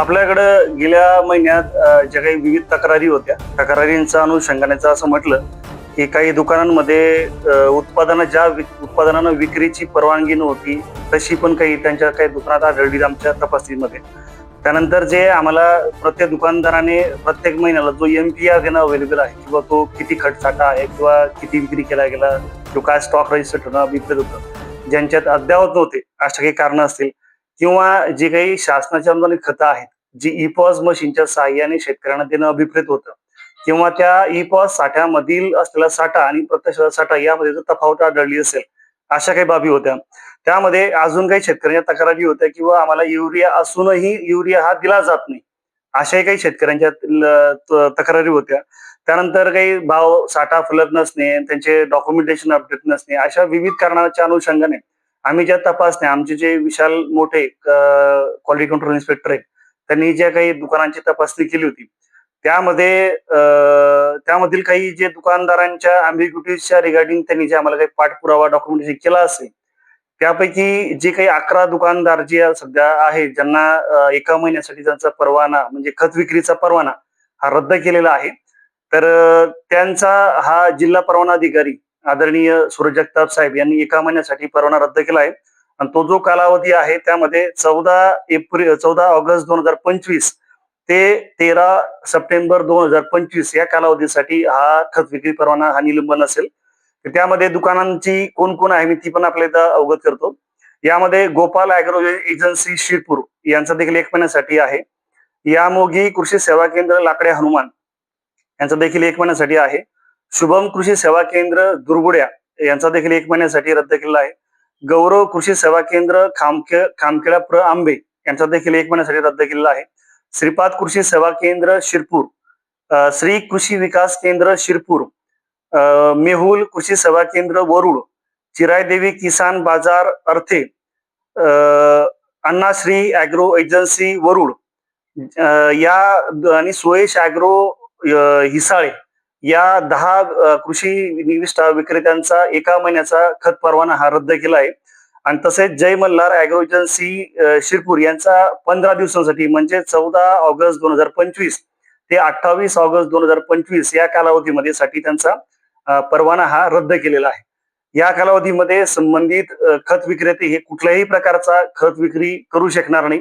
आपल्याकडं गेल्या महिन्यात अ, ज्या काही विविध तक्रारी होत्या तक्रारींचा अनुषंगानेचं असं म्हटलं की काही दुकानांमध्ये अ, उत्पादनं ज्या विक- उत्पादनांना विक्रीची परवानगी नव्हती तशी पण काही त्यांच्या काही दुकानात आढळली आमच्या तपासणीमध्ये. त्यानंतर जे आम्हाला प्रत्येक दुकानदाराने प्रत्येक महिन्याला जो एम पी आर देणं अवेलेबल आहे किंवा तो किती खटसाटा आहे किंवा किती विक्री केला गेला किंवा काय स्टॉक रजिस्टर ठेवणं विकत होतं ज्यांच्यात अद्यावत नव्हते अशा काही कारणं असतील किंवा जी काही शासनाच्या अनुदानित खतं आहेत जी ई पॉज मशीनच्या साहाय्याने शेतकऱ्यांना देणं अभिप्रेत होतं किंवा त्या ई पॉज साठ्यामधील असलेला साठा आणि प्रत्यक्ष साठा यामध्ये जर तफावत आढळली असेल अशा काही बाबी होत्या. त्यामध्ये अजून काही शेतकऱ्यांच्या तक्रारी होत्या किंवा आम्हाला युरिया असूनही युरिया हा दिला जात नाही अशाही काही शेतकऱ्यांच्या तक्रारी होत्या. त्यानंतर काही भाव साठा फुलत नसणे त्यांचे डॉक्युमेंटेशन अपडेट नसणे अशा विविध कारणाच्या अनुषंगाने आम्ही ज्या तपासण्या आमचे जे विशाल मोठे क्वालिटी कंट्रोल इन्स्पेक्टर आहेत त्यांनी ज्या काही दुकानांची तपासणी केली होती त्यामध्ये त्यामधील काही जे दुकानदारांच्या अँबिग्युटीजच्या रिगार्डिंग त्यांनी जे आम्हाला काही पाठपुरावा डॉक्युमेंटेशन केला असेल त्यापैकी जे काही अकरा दुकानदार जे सध्या आहेत ज्यांना एका महिन्यासाठी त्यांचा परवाना म्हणजे खत विक्रीचा परवाना हा रद्द केलेला आहे तर त्यांचा हा जिल्हा परवाना अधिकारी आदरणीय सूरज जगताप साहेब यांनी एका महिन्यासाठी परवाना रद्द केला आहे. आणि तो जो कालावधी आहे त्यामध्ये चौदा एप्रिल चौदा ऑगस्ट दोन हजार पंचवीस ते तेरा सप्टेंबर दोन हजार पंचवीस या कालावधीसाठी हा खत विक्री परवाना हा निलंबन असेल त्यामध्ये दुकानांची कोण कोण आहे मी ती पण आपल्या इथं अवगत करतो. यामध्ये गोपाल अॅग्रो एजन्सी शिरपूर यांचा देखील एक महिन्यासाठी आहे. यामोगी कृषी सेवा केंद्र लाकडे हनुमान यांचा देखील एक महिन्यासाठी आहे. शुभम कृषी सेवा केंद्र दुर्गुड्या यांचा देखील एक महिन्यासाठी रद्द केलेला आहे. गौरव कृषी सेवा केंद्र खामखे खामखेडा प्र आंबे यांचा देखील एक महिन्यासाठी रद्द केलेला आहे. श्रीपाद कृषी सेवा केंद्र शिरपूर श्री कृषी विकास केंद्र शिरपूर अ, मेहुल कृषी सेवा केंद्र वरुड चिरायदेवी किसान बाजार अर्थे अ, अण्णाश्री अॅग्रो एजन्सी वरुड या आणि सुयश अॅग्रो हिसाळे या दहा कृषी निविष्ठा विक्रेत्यांचा एका महिन्याचा खत परवाना हा रद्द केला आहे आणि तसेच जय मल्हार अॅग्रो एजन्सी शिरपूर यांचा पंधरा दिवसांसाठी म्हणजे चौदा ऑगस्ट दोन हजार पंचवीस ते अठ्ठावीस ऑगस्ट दोन हजार पंचवीस या कालावधीमध्ये साठी त्यांचा परवाना हा रद्द केलेला आहे. या कालावधीमध्ये संबंधित खत विक्रेते हे कुठल्याही प्रकारचा खत विक्री करू शकणार नाही.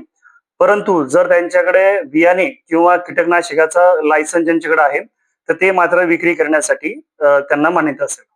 परंतु जर त्यांच्याकडे बियाणे किंवा कीटकनाशकाचा लायसन्स ज्यांच्याकडे आहे तर ते मात्र विक्री करण्यासाठी अ, त्यांना मान्यता असेल.